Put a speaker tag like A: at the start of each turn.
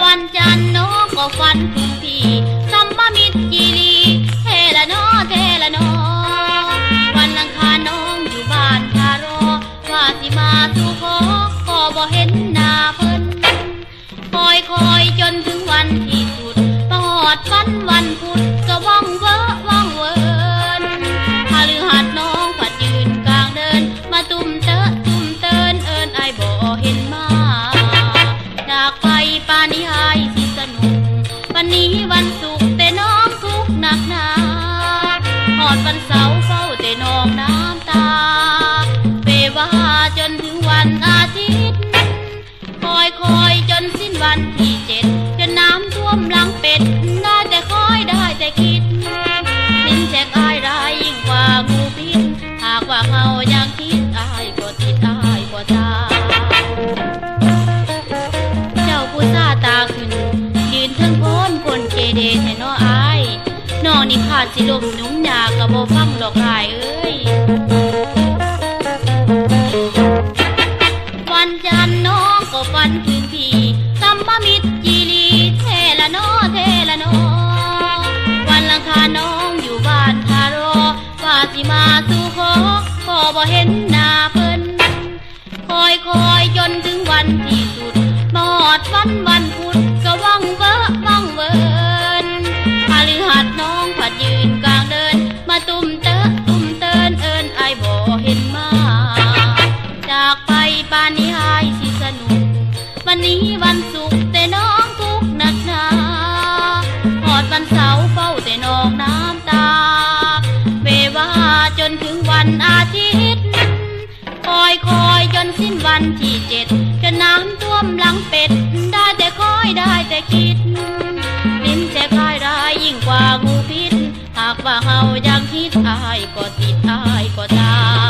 A: จันทร์น้องก็ฝันถึงพี่สัมมามิตรยีรีเทละนอเทละนอวันอังคารน้องอยู่บ้านคารอว่าสิมาสู่ขอก็บ่เห็นหน้า ขาดสิลมหนุ่มยากะบ่ฟังหรอกอายเอ้ย วันจันน้องก็ฝันถึงพี่สัมมามิตรยีรีเทละนอเทละนอวันลังคาน้องอยู่บ้านคารอว่าสิมาสู่ขอก็บ่เห็นหน้าเพิ่นคอยคอยจนถึงวันที่สุดบอดวันวันพุธ ดยืนกลางเดิน มาตุ่มเตอะตุ่มเตินเอินไอบ่เห็นมา จากไปปานนี้หายสิสนุก วันนี้วันศุกร์แต่น้องทุกหนักหนาหอดวันเสาร์เฝ้าแต่น้องน้ำตา เวว่าจนถึงวันอาทิตย์ คอยคอยจนสิ้นวันที่เจ็ดจนน้ำท่วมหลังเป็ด เรายังคิดอายก็ติดอายก็ตา